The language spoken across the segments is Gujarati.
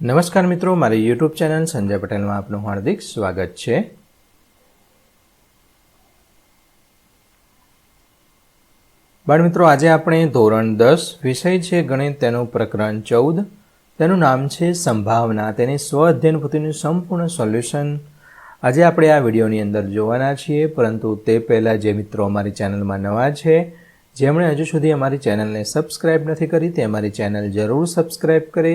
નમસ્કાર મિત્રો, મારી યુટ્યુબ ચેનલ સંજય પટેલમાં આપનું હાર્દિક સ્વાગત છે. બાળમિત્રો આજે આપણે ધોરણ દસ વિષય છે ગણિત, તેનું પ્રકરણ ચૌદ. તેનું નામ છે સંભાવના. તેની સ્વ અધ્યયન પોતીનું સંપૂર્ણ સોલ્યુશન આજે આપણે આ વિડીયોની અંદર જોવાના છીએ. પરંતુ તે પહેલાં જે મિત્રો અમારી ચેનલમાં નવા છે, જેમણે હજુ સુધી અમારી ચેનલને સબસ્ક્રાઈબ નથી કરી, તે અમારી ચેનલ જરૂર સબસ્ક્રાઈબ કરે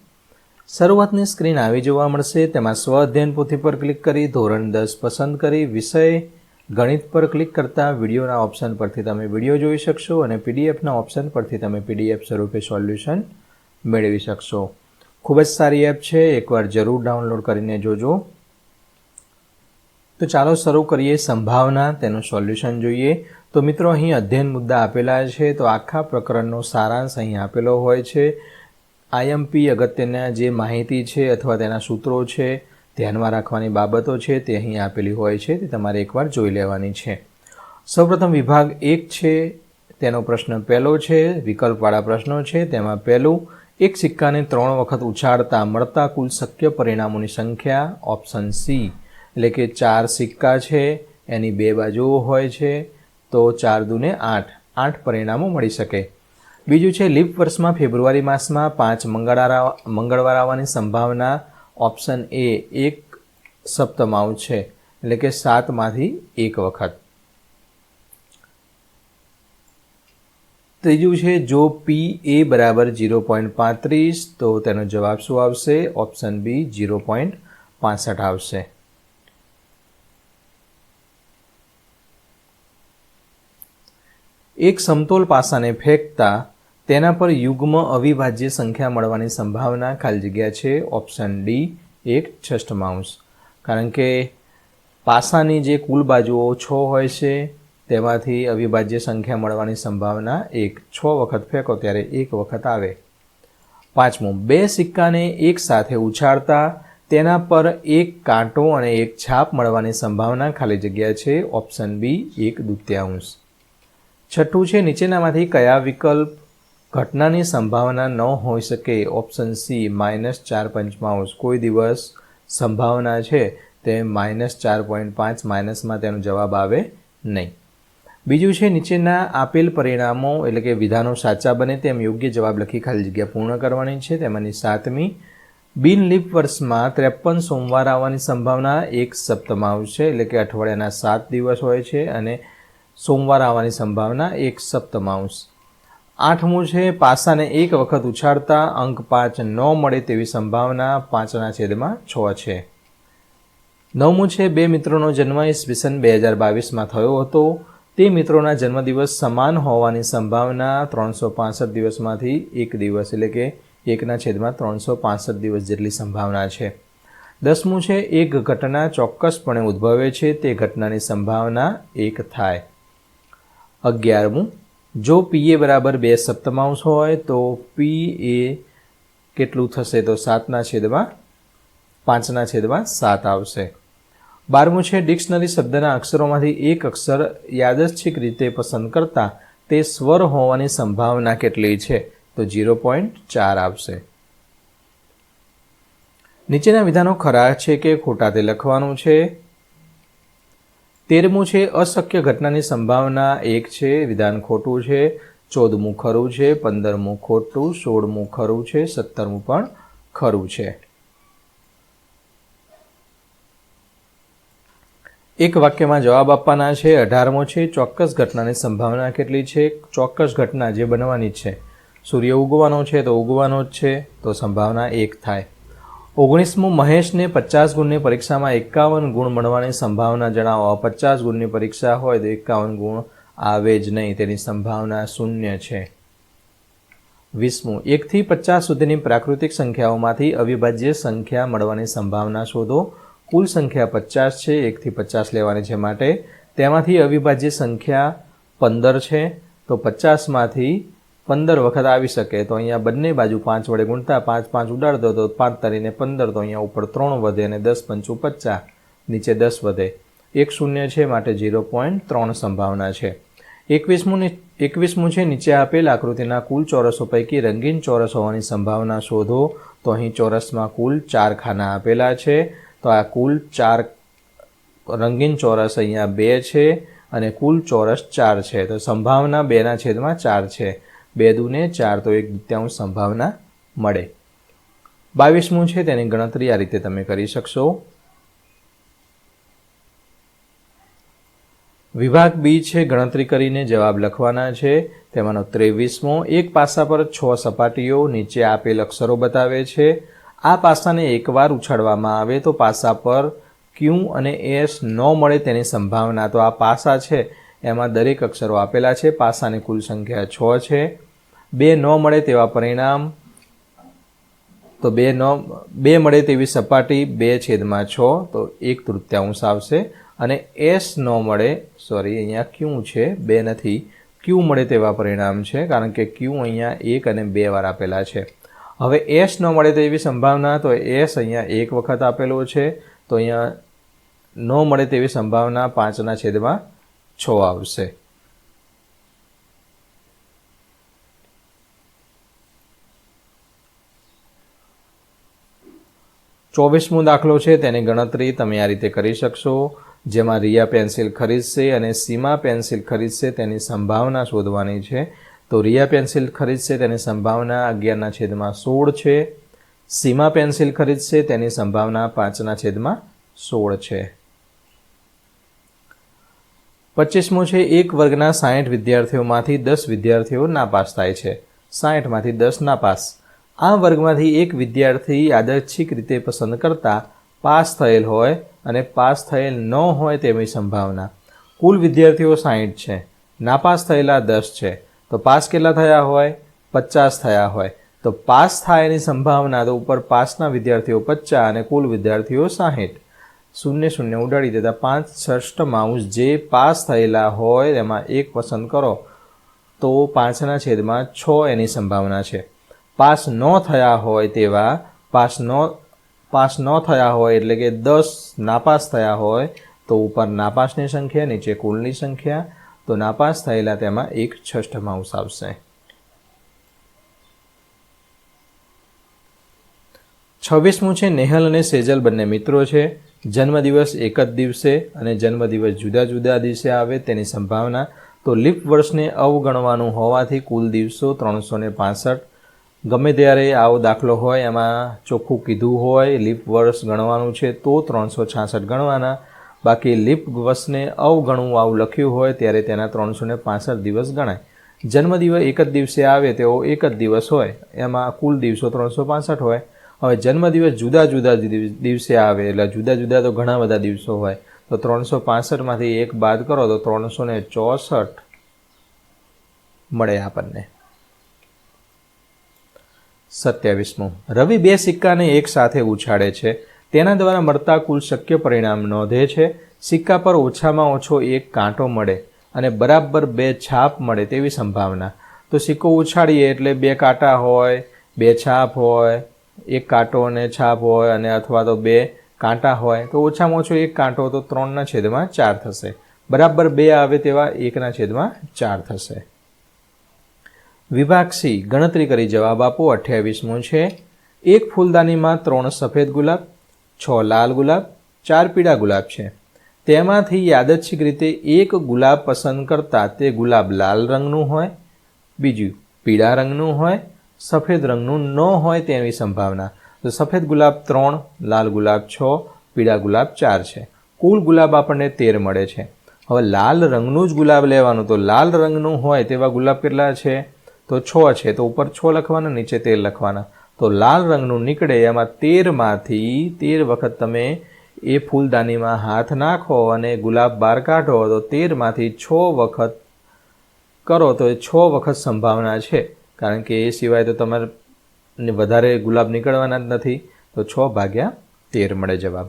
શરૂઆતની સ્ક્રીન આવી જોવા મળશે. તેમાં સ્વ અધ્યયન પોથી પર ક્લિક કરી, ધોરણ દસ પસંદ કરી, વિષય ગણિત પર ક્લિક કરતા વિડીયોના ઓપ્શન પરથી તમે વીડિયો જોઈ શકશો અને પીડીએફના ઓપ્શન પરથી તમે પીડીએફ સ્વરૂપે સોલ્યુશન મેળવી શકશો. ખૂબ જ સારી એપ છે. એકવાર જરૂર ડાઉનલોડ કરીને જોજો. તો ચાલો શરૂ કરીએ સંભાવના, તેનું સોલ્યુશન જોઈએ. તો મિત્રો, અહીં અધ્યયન મુદ્દા આપેલા છે. તો આખા પ્રકરણનો સારાંશ અહીં આપેલો હોય છે. આઈએમપી અગત્યના જે માહિતી છે અથવા તેના સૂત્રો છે, ધ્યાનમાં રાખવાની બાબતો છે, તે અહીં આપેલી હોય છે, તે તમારે એકવાર જોઈ લેવાની છે. સૌપ્રથમ વિભાગ એક છે, તેનો પ્રશ્ન પહેલો છે, વિકલ્પવાળા પ્રશ્નો છે, તેમાં પહેલું, એક સિક્કાને ત્રણ વખત ઉછાળતા મળતા કુલ શક્ય પરિણામોની સંખ્યા, ઓપ્શન સી. એટલે કે ચાર સિક્કા છે, એની બે બાજુઓ હોય છે, તો ચાર દુને આઠ. આઠ પરિણામો મળી શકે. બીજું છે, લીપ વર્ષમાં ફેબ્રુઆરી માસમાં પાંચ મંગળવાર મંગળવાર આવવાની સંભાવના ઓપ્શન એ એક સપ્તમાંશ છે, એટલે કે સાતમાંથી એક વખત. ત્રીજું છે, જો પી એ બરાબર જીરો પોઈન્ટ પાંત્રીસ, તો તેનો જવાબ શું આવશે? ઓપ્શન બી જીરો પોઈન્ટ પાસઠ આવશે. એક સમતોલ પાસાને ફેંકતા તેના પર યુગ્મ અવિભાજ્ય સંખ્યા મળવાની સંભાવના ખાલી જગ્યા છે. ઓપ્શન ડી, એક છષ્ટમાંશ કારણ કે પાસાની જે કુલ બાજુઓ છ હોય છે, તેમાંથી અવિભાજ્ય સંખ્યા મળવાની સંભાવના એક. છ વખત ફેંકો ત્યારે એક વખત આવે. પાંચમું, બે સિક્કાને એક સાથે ઉછાળતા તેના પર એક કાંટો અને એક છાપ મળવાની સંભાવના ખાલી જગ્યા છે. ઓપ્શન બી, એક દુત્યાંશ. છઠ્ઠું છે, નીચેનામાંથી કયા વિકલ્પ ઘટનાની સંભાવના ન હોઈ શકે ઓપ્શન સી માઇનસ ચાર પંચમાંશ કોઈ દિવસ સંભાવના છે તે માઇનસ ચાર પોઈન્ટ પાંચ માઇનસમાં તેનો જવાબ આવે નહીં. બીજું છે નીચેના આપેલ પરિણામો એટલે કે વિધાનો સાચા બને તેમ યોગ્ય જવાબ લખી ખાલી જગ્યા પૂર્ણ કરવાની છે. તેમાંની સાતમી, બિન લીપ વર્ષમાં ત્રેપન સોમવાર આવવાની સંભાવના એક સપ્તમાંશ છે. એટલે કે અઠવાડિયાના સાત દિવસ હોય છે અને સોમવાર આવવાની સંભાવના એક સપ્તમાંશ આઠમું છે, પાસાને એક વખત ઉછાળતા અંક પાંચ ન મળે તેવી સંભાવના પાંચના છેદમાં છ છે. નવમું છે, બે મિત્રોનો જન્મ ઈસવીસન બે હજાર બાવીસમાં થયો હતો. તે મિત્રોના જન્મદિવસ સમાન હોવાની સંભાવના ત્રણસો પાસઠ દિવસમાંથી એક દિવસ, એટલે કે એકના છેદમાં ત્રણસો પાસઠ દિવસ જેટલી સંભાવના છે. દસમું છે, એક ઘટના ચોક્કસપણે ઉદ્ભવે છે, તે ઘટનાની સંભાવના એક થાય. અગિયારમું જો પી એ બરાબર બે સપ્તમાંશ હોય, તો પી એ કેટલું થશે? તો સાતના છેદમાં પાંચના છેદમાં સાત આવશે. બારમું છે, ડિક્શનરી શબ્દના અક્ષરોમાંથી એક અક્ષર યાદચ્છિક રીતે પસંદ કરતા તે સ્વર હોવાની સંભાવના કેટલી છે? તો જીરો પોઈન્ટ ચાર આવશે. નીચેના વિધાનો ખરા છે કે ખોટા તે લખવાનું છે? તેરમું છે, અશક્ય ઘટનાની સંભાવના એક છે, વિધાન ખોટું છે, ચૌદમું ખરું છે, પંદરમું ખોટું, સોળમું ખરું છે, સત્તરમું પણ ખરું છે. એક વાક્યમાં જવાબ આપવાના છે, અઢારમો છે, ચોક્કસ ઘટનાની સંભાવના કેટલી છે? ચોક્કસ ઘટના જે બનવાની છે. સૂર્ય ઉગવાનો છે તો ઉગવાનો જ છે, તો સંભાવના એક થાય. ઓગણીસમું મહેશને પચાસ ગુણની પરીક્ષામાં એકાવન ગુણ મળવાની સંભાવના જણાવો. પચાસ ગુણની પરીક્ષા હોય તો એકાવન ગુણ આવે જ નહીં. તેની સંભાવના શૂન્ય છે. વીસમું. એકથી પચાસ સુધીની પ્રાકૃતિક સંખ્યાઓમાંથી અવિભાજ્ય સંખ્યા મળવાની સંભાવના શોધો. કુલ સંખ્યા પચાસ છે, એકથી પચાસ લેવાની છે માટે. તેમાંથી અવિભાજ્ય સંખ્યા પંદર છે. તો પચાસમાંથી પંદર વખત આવી શકે તો અહીંયા બંને બાજુ પાંચ વડે ગુણતા પાંચ પાંચ ઉડાડતો તો પાંચ તરીને પંદર તો અહીંયા ઉપર ત્રણ વધે અને દસ પંચું પચાસ, નીચે દસ વધે. એક શૂન્ય છે, માટે ઝીરો પોઈન્ટ ત્રણ સંભાવના છે. એકવીસમું એકવીસમું છે, નીચે આપેલ આકૃતિના કુલ ચોરસો પૈકી રંગીન ચોરસ હોવાની સંભાવના શોધો. તો અહીં ચોરસમાં કુલ ચાર ખાના આપેલા છે. તો આ કુલ ચાર રંગીન ચોરસ અહીંયા બે છે અને કુલ ચોરસ ચાર છે. તો સંભાવના બેના છેદમાં ચાર છે. બે દુને ચાર તો એક દ્વિતીયાંશ સંભાવના મળે. બાવીસમું છે તેની ગણતરી આ રીતે તમે કરી શકશો. વિભાગ બી છે ગણતરી કરીને જવાબ લખવાના છે. તેમાંનો ત્રેવીસમો, એક પાસા પર છ સપાટીઓ નીચે આપેલ અક્ષરો બતાવે છે. આ પાસાને એકવાર ઉછાળવામાં આવે તો પાસા પર ક્યુ અને એસ ન મળે તેની સંભાવના. તો આ પાસા છે એમાં દરેક અક્ષરો આપેલા છે. પાસાની કુલ સંખ્યા છ છે. બે ન મળે તેવા પરિણામ. તો બે ન, બે મળે તેવી સપાટી બે છેદમાં છ, તો એક તૃતીયાંશ આવશે. અને એસ ન મળે, સોરી, અહીંયા ક્યુ છે, બે નથી. ક્યુ મળે તેવા પરિણામ છે, કારણ કે ક્યુ અહીંયા એક અને બે વાર આપેલા છે. હવે એસ ન મળે તેવી સંભાવના, તો એસ અહીંયા એક વખત આપેલો છે. તો અહીંયા ન મળે તેવી સંભાવના પાંચના છેદમાં છ આવશે. ચોવીસમો દાખલો છે, તેની ગણતરી તમે આ રીતે કરી શકશો. જેમાં રિયા પેન્સિલ ખરીદશે અને સીમા પેન્સિલ ખરીદશે, તેની સંભાવના શોધવાની છે. તો રિયા પેન્સિલ ખરીદશે, તેની સંભાવના અગિયારના છેદમાં સોળ છે. સીમા પેન્સિલ ખરીદશે, તેની સંભાવના પાંચના છેદમાં સોળ છે. પચીસમો છે, એક વર્ગના સાહીઠ વિદ્યાર્થીઓમાંથી દસ વિદ્યાર્થીઓ નાપાસ થાય છે. સાહીઠમાંથી દસ નાપાસ. આ વર્ગમાંથી એક વિદ્યાર્થી યાદચ્છિક રીતે પસંદ કરતા પાસ થયેલ હોય અને પાસ થયેલ ન હોય તેવી સંભાવના. કુલ વિદ્યાર્થીઓ સાહીઠ છે. નાપાસ થયેલા દસ છે. તો પાસ કેટલા થયા હોય? પચાસ થયા હોય. તો પાસ થાયની સંભાવના તો ઉપર પાસના વિદ્યાર્થીઓ પચાસ અને કુલ વિદ્યાર્થીઓ સાહીઠ. શૂન્ય શૂન્ય ઉડાડી દેતા પાંચ ષષ્ઠ માઉસ જે પાસ થયેલા હોય તેમાં એક પસંદ કરો. તો પાંચના છેદમાં છ એની સંભાવના છે. પાસ ન થયા હોય તેવા, પાસ ન પાસ ન થયા હોય એટલે કે દસ નાપાસ થયા હોય, તો ઉપર નાપાસની સંખ્યા, નીચે કુલની સંખ્યા, તો નાપાસ થયેલા તેમાં એક છઠ્ઠ માઉસ આવશે. છવ્વીસમું છે નેહલ અને સેજલ બંને મિત્રો છે. જન્મદિવસ એક જ દિવસે અને જન્મદિવસ જુદા જુદા દિવસે આવે તેની સંભાવના તો લીપ વર્ષને અવગણવાનું હોવાથી કુલ દિવસો ત્રણસો ને પાસઠ. ગમે ત્યારે આવો દાખલો હોય, એમાં ચોખ્ખું કીધું હોય, લીપ વર્ષ ગણવાનું છે તો ત્રણસો છાસઠ ગણવાના. બાકી લીપ વર્ષને અવગણવું આવું લખ્યું હોય ત્યારે તેના ત્રણસો ને પાસઠ દિવસ ગણાય. જન્મદિવસ એક જ દિવસે આવે તેવો એક જ દિવસ હોય, એમાં કુલ દિવસો ત્રણસો પાસઠ હોય. હવે જન્મદિવસ જુદા જુદા દિવસે આવે, એટલે જુદા જુદા તો ઘણા બધા દિવસો હોય. તો ત્રણસો પાસઠમાંથી એક બાદ કરો તો ત્રણસો ને ચોસઠ મળે આપણને. સત્યાવીસમું. રવિ બે સિક્કાને એક સાથે ઉછાળે છે. તેના દ્વારા મળતા કુલ શક્ય પરિણામ નોંધે છે. સિક્કા પર ઓછામાં ઓછો એક કાંટો મળે અને બરાબર બે છાપ મળે તેવી સંભાવના. તો સિક્કો ઉછાળીએ એટલે બે કાંટા હોય, બે છાપ હોય એક કાંટો અને છાપ હોય અને અથવા તો બે કાંટા હોય, તો ઓછામાં ઓછો એક કાંટો તો ત્રણના છેદમાં ચાર થશે. બરાબર બે આવે તેવા એકના છેદમાં ચાર થશે. વિભાગ સી, ગણતરી કરી જવાબ આપો. અઠ્યાવીસમો છે. એક ફૂલદાનીમાં ત્રણ સફેદ ગુલાબ, છ લાલ ગુલાબ, ચાર પીળા ગુલાબ છે. તેમાંથી યાદચ્છિક રીતે એક ગુલાબ પસંદ કરતા તે ગુલાબ લાલ રંગનું હોય, બીજું પીળા રંગનું હોય સફેદ રંગનું ન હોય તેવી સંભાવના. તો સફેદ ગુલાબ ત્રણ, લાલ ગુલાબ છ, પીળા ગુલાબ ચાર છે. કુલ ગુલાબ આપણને તેર મળે છે. હવે લાલ રંગનું જ ગુલાબ લેવાનું, તો લાલ રંગનું હોય તેવા ગુલાબ કેટલા છે? તો છ છે. તો ઉપર છ લખવાના, નીચે તેર લખવાના. તો લાલ રંગનું નીકળે એમાં તેરમાંથી, તેર વખત તમે એ ફૂલદાનીમાં હાથ નાખો અને ગુલાબ બહાર કાઢો, તો તેરમાંથી છ વખત કરો, તો એ છ વખત સંભાવના છે. કારણ કે એ સિવાય તો તમારે વધારે ગુલાબ નીકળવાના જ નથી, તો છ ભાગ્યા તેર મળે જવાબ.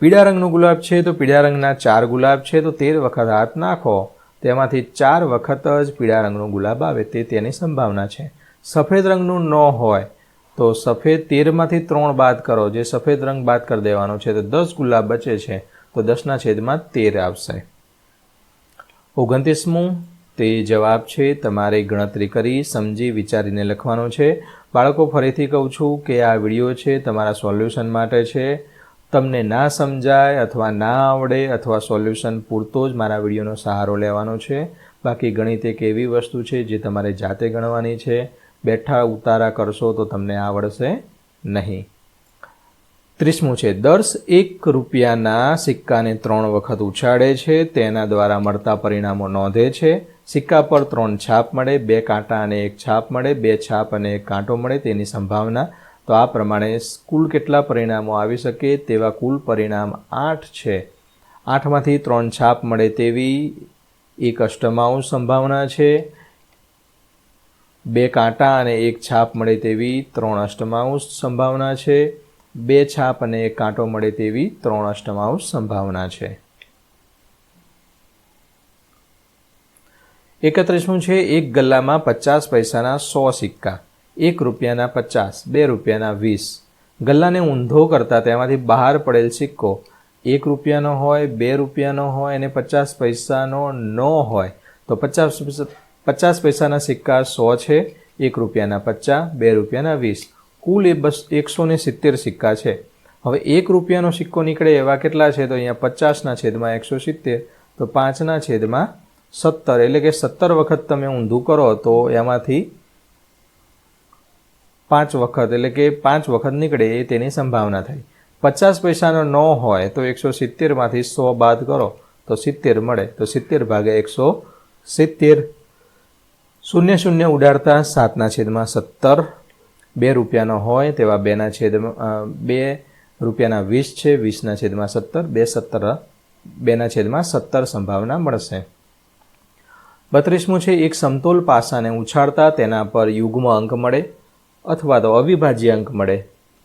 પીળા રંગનો ગુલાબ છે તો પીળા રંગના ચાર ગુલાબ છે તો તેર વખત હાથ નાખો. તેમાંથી ચાર વખત જ પીળા રંગનો ગુલાબ આવે તે તેની સંભાવના છે. સફેદ રંગનું ન હોય તો સફેદ તેરમાંથી ત્રણ બાદ કરો. જે સફેદ રંગ બાદ કરી દેવાનો છે તો દસ ગુલાબ બચે છે તો દસના છેદમાં તેર આવશે. ઓગણત્રીસમું તે જવાબ છે, તમારે ગણતરી કરી સમજી વિચારીને લખવાનો છે. બાળકો, ફરીથી કહું છું કે આ વીડિયો છે, તમારા સોલ્યુશન માટે છે. તમને ના સમજાય અથવા ના આવડે અથવા સોલ્યુશન પૂરતો જ મારા વિડીયોનો સહારો લેવાનો છે. બાકી ગણિત એક એવી વસ્તુ છે જે તમારે જાતે ગણવાની છે. બેઠા ઉતારા કરશો તો તમને આવડશે નહીં. ત્રીસમું છે, દર્શ એક રૂપિયાના સિક્કાને ત્રણ વખત ઉછાળે છે, તેના દ્વારા મળતા પરિણામો નોંધે છે. સિક્કા પર ત્રણ છાપ મળે, બે કાંટા અને એક છાપ મળે, બે છાપ અને એક કાંટો મળે, તેની સંભાવના. તો આ પ્રમાણે કુલ કેટલા પરિણામો આવી શકે તેવા કુલ પરિણામ આઠ છે. આઠમાંથી ત્રણ છાપ મળે તેવી એક અષ્ટમાઉન્સ સંભાવના છે. બે કાંટા અને એક છાપ મળે તેવી ત્રણ અષ્ટમાઉન્સ સંભાવના છે. બે છાપ અને એક કાંટો મળે તેવી ત્રણ અષ્ટમાઉન્સ સંભાવના છે. એકત્રીસમું છે, એક ગલ્લામાં પચાસ પૈસાના સો સિક્કા, એક રૂપિયાના પચાસ, બે રૂપિયાના વીસ. ગલ્લાને ઊંધો કરતા તેમાંથી બહાર પડેલ સિક્કો, એક રૂપિયાનો હોય, બે રૂપિયાનો હોય અને પચાસ પૈસાનો ન હોય. તો પચાસ પચાસ પૈસાના સિક્કા સો છે, એક રૂપિયાના પચાસ, બે રૂપિયાના વીસ. કુલ એ બસ એકસો ને સિત્તેર સિક્કા છે. હવે એક રૂપિયાનો સિક્કો નીકળે એવા કેટલા છે? તો અહીંયા પચાસના છેદમાં એકસો સિત્તેર, તો પાંચના છેદમાં સત્તર. એટલે કે સત્તર વખત તમે ઊંધું કરો તો એમાંથી પાંચ વખત, એટલે કે પાંચ વખત નીકળે એ તેની સંભાવના થાય પચાસ પૈસાનો ન હોય તો એકસો સિત્તેરમાંથી સો બાદ કરો, તો સિત્તેર મળે. તો સિત્તેર ભાગે એકસો સિત્તેર. શૂન્ય શૂન્ય ઉડાડતા સાતના છેદમાં સત્તર. બે રૂપિયાનો હોય તેવા બેના છેદમાં બે રૂપિયાના વીસ છે, વીસના છેદમાં સત્તર, બે સત્તર, બેના છેદમાં સત્તર સંભાવના મળશે. બત્રીસમું છે, એક સમતોલ પાસાને ઉછાળતા તેના પર યુગ્મ અંક મળે અથવા તો અવિભાજ્ય અંક મળે.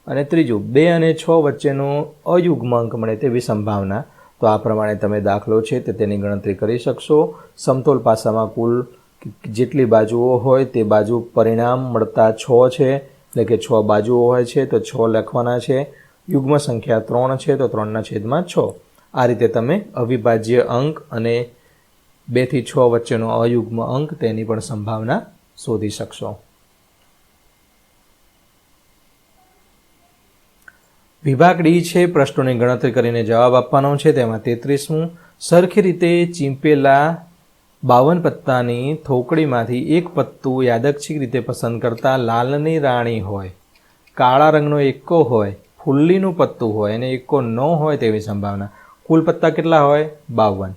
અને ત્રીજું, બે અને છ વચ્ચેનો અયુગ્મ અંક મળે તેવી સંભાવના. તો આ પ્રમાણે તમે દાખલો છે, તે તેની ગણતરી કરી શકશો. સમતોલ પાસામાં કુલ જેટલી બાજુઓ હોય તે બાજુ પરિણામ મળતા છ છે. એટલે કે છ બાજુઓ હોય છે, તો છ લખવાના છે. યુગ્મ સંખ્યા ત્રણ છે, તો ત્રણના છેદમાં છ. આ રીતે તમે અવિભાજ્ય અંક અને બેથી છ વચ્ચેનો અયુગ્મ અંક તેની પણ સંભાવના શોધી શકશો. વિભાગ ડી છે, પ્રશ્નોની ગણતરી કરીને જવાબ આપવાનો છે. તેમાં તેત્રીસમું. સરખી રીતે ચીંપેલા બાવન પત્તાની થોકડીમાંથી એક પત્તું યાદચ્છિક રીતે પસંદ કરતા લાલની રાણી હોય, કાળા રંગનો એકો હોય, ફુલ્લીનું પત્તું હોય અને એકો ન હોય તેવી સંભાવના. કુલ પત્તા કેટલા હોય? બાવન.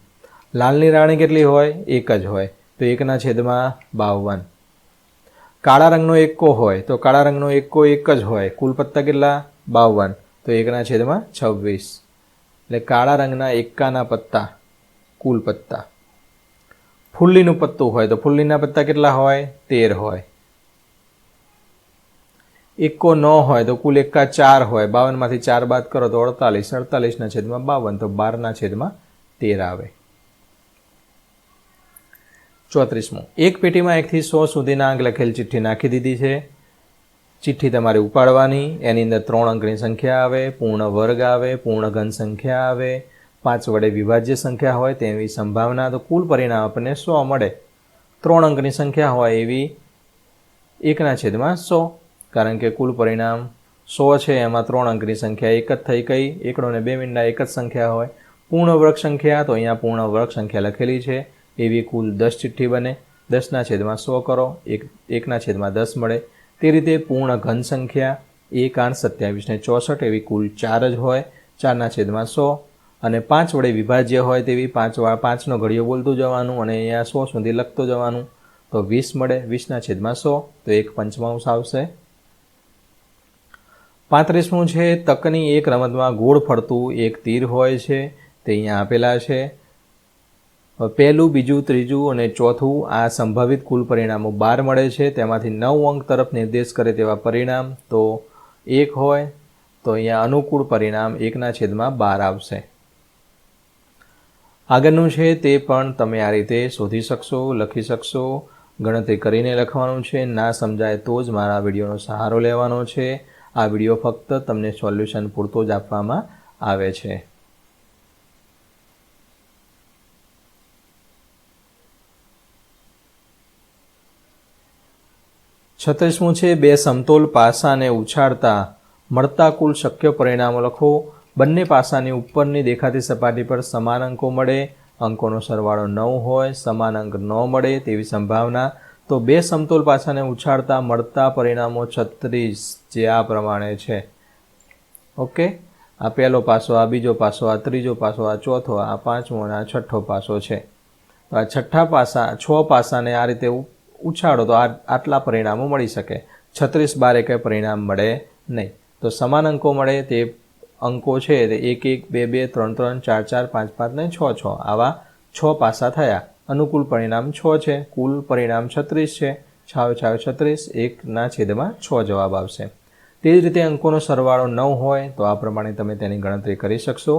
લાલની રાણી કેટલી હોય? એક જ હોય. તો એકના છેદમાં બાવન. કાળા રંગનો એકો હોય, તો કાળા રંગનો એકો એક જ હોય. કુલ પત્તા કેટલા? બાવન. તો એકના છેદમાં છવ્વીસ. એટલે કાળા રંગના એકાના પત્તા, કુલ પત્તા. ફુલ્લીનું પત્તું હોય તો ફુલ્લીના પત્તા કેટલા હોય? તેર હોય. એકો ન હોય તો કુલ એકા ચાર હોય. બાવનમાંથી ચાર બાદ કરો તો અડતાલીસ. અડતાલીસના છેદમાં બાવન તો બારના છેદમાં તેર આવે. ચોત્રીસમું. એક પેટીમાં એકથી સો સુધીના અંક લખેલ ચિઠ્ઠી નાખી દીધી છે. ચિઠ્ઠી તમારે ઉપાડવાની. એની અંદર ત્રણ અંકની સંખ્યા આવે, પૂર્ણ વર્ગ આવે, પૂર્ણ ઘન સંખ્યા આવે. પાંચ વડે વિભાજ્ય સંખ્યા હોય તેવી સંભાવના તો કુલ પરિણામ આપણને સો મળે. ત્રણ અંકની સંખ્યા હોય એવી એકના છેદમાં સો. કારણ કે કુલ પરિણામ સો છે, એમાં ત્રણ અંકની સંખ્યા એક જ થઈ ગઈ. એકડો ને બે મીંડા એક જ સંખ્યા હોય. પૂર્ણ વર્ગ સંખ્યા, તો અહીંયા પૂર્ણ વર્ગ સંખ્યા લખેલી છે. એવી કુલ દસ ચિઠ્ઠી બને. દસના છેદમાં સો કરો. એક, એકના છેદમાં દસ મળે. તે રીતે પૂર્ણ ઘન સંખ્યા એક આઠ સત્યાવીસ ને ચોસઠ એવી કુલ ચાર જ હોય. ચારના છેદમાં સો. અને પાંચ વડે વિભાજ્ય હોય તેવી પાંચ પાંચનો ઘડિયો બોલતું જવાનું અને અહીંયા સો સુધી લખતું જવાનું. તો વીસ મળે, વીસના છેદમાં સો, તો એક પંચમાંશ આવશે. પાંત્રીસમું છે, તકની એક રમતમાં ગોળ ફરતું એક તીર હોય છે, તે અહીંયા આપેલા છે. પહેલું, બીજું, ત્રીજું અને ચોથું આ સંભવિત કુલ પરિણામો બાર મળે છે. તેમાંથી નવ અંક તરફ નિર્દેશ કરે તેવા પરિણામ. તો એક હોય, તો અહીંયા અનુકૂળ પરિણામ એકના છેદમાં બાર આવશે. આગળનું છે તે પણ તમે આ રીતે શોધી શકશો, લખી શકશો. ગણતરી કરીને લખવાનું છે. ના સમજાય તો જ મારા વિડીયોનો સહારો લેવાનો છે. આ વીડિયો ફક્ત તમને સોલ્યુશન પૂરતો જ આપવામાં આવે છે. છત્રીસમું છે, બે સમતોલ પાસાને ઉછાળતા. મળતા કુલ શક્ય પરિણામો લખો. બંને પાસાની ઉપરની દેખાતી સપાટી પર સમાન અંકો મળે, અંકોનો સરવાળો નવ હોય, સમાન અંક ન મળે તેવી સંભાવના. તો બે સમતોલ પાસાને ઉછાળતા મળતા પરિણામો છત્રીસ જે આ પ્રમાણે છે. ઓકે? આ પહેલો પાસો, આ બીજો પાસો, આ ત્રીજો પાસો, આ ચોથો, આ પાંચમો અને આ છઠ્ઠો પાસો છે. તો આ છઠ્ઠા પાસા, છ પાસાને આ રીતે ઉછાળો તો આ, આટલા પરિણામો મળી શકે. છત્રીસ બાર એકે પરિણામ મળે નહીં. તો સમાન અંકો મળે તે અંકો છે તે એક એક, બે બે, ત્રણ ત્રણ, ચાર ચાર, પાંચ પાંચ ને છ છ. આવા છ પાસા થયા. અનુકૂળ પરિણામ છ છે. કુલ પરિણામ છત્રીસ છે. છાવ છાવ, છત્રીસ. એકના છેદમાં છ જવાબ આવશે. તે જ રીતે અંકોનો સરવાળો નવ હોય તો આ પ્રમાણે તમે તેની ગણતરી કરી શકશો.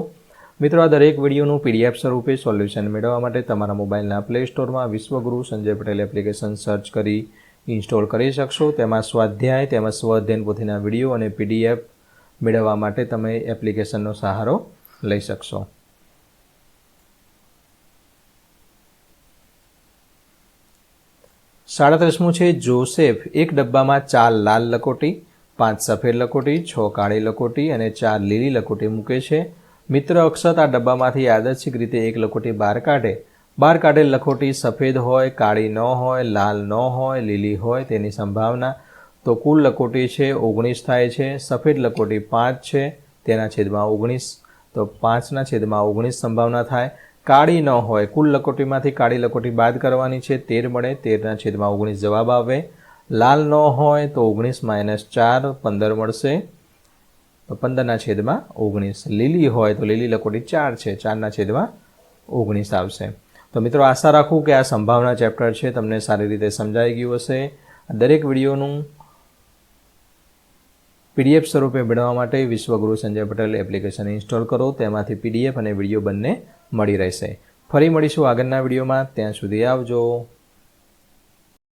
મિત્રો, આ દરેક વિડીયોનું પીડીએફ સ્વરૂપે સોલ્યુશન મેળવવા માટે તમારા મોબાઈલના પ્લે સ્ટોરમાં વિશ્વગુરુ સંજય પટેલ એપ્લિકેશન સર્ચ કરી ઇન્સ્ટોલ કરી શકશો. તેમાં સ્વાધ્યાય તેમજ સ્વ અધ્યયન પોથીના વીડિયો અને પીડીએફ મેળવવા માટે તમે એપ્લિકેશનનો સહારો લઈ શકશો. સાડત્રીસમું છે જોસેફ. એક ડબ્બામાં ચાર લાલ લકોટી, પાંચ સફેદ લકોટી, છ કાળી લકોટી અને ચાર લીલી લકોટી મૂકે છે. મિત્ર અક્ષત આ ડબ્બામાંથી યાદચ્છિક રીતે એક લકોટી બહાર કાઢે. બહાર કાઢેલ લખોટી સફેદ હોય, કાળી ન હોય, લાલ ન હોય, લીલી હોય તેની સંભાવના તો કુલ લકોટી છે ઓગણીસ થાય છે, સફેદ લકોટી પાંચ છે, તેના છેદમાં ઓગણીસ. તો પાંચના છેદમાં ઓગણીસ સંભાવના થાય. કાળી ન હોય, કુલ લકોટીમાંથી કાળી લકોટી બાદ કરવાની છે, તેર મળે, તેરના છેદમાં ઓગણીસ જવાબ આવે. લાલ ન હોય તો ઓગણીસ માઇનસ ચાર, પંદર મળશે. તો પંદરના છેદમાં ઓગણીસ. લીલી હોય તો લીલી લકોટી ચાર છે, ચારના છેદમાં ઓગણીસ આવશે. તો મિત્રો આશા રાખું કે આ સંભાવના ચેપ્ટર છે, તમને સારી રીતે સમજાઈ ગયું હશે. દરેક વિડીયોનું પીડીએફ સ્વરૂપે મેળવવા માટે વિશ્વગુરુ સંજય પટેલ એપ્લિકેશન ઇન્સ્ટોલ કરો, તેમાંથી પીડીએફ અને વીડિયો બંને મળી રહેશે. ફરી મળીશું આગળના વિડીયોમાં. ત્યાં સુધી આવજો.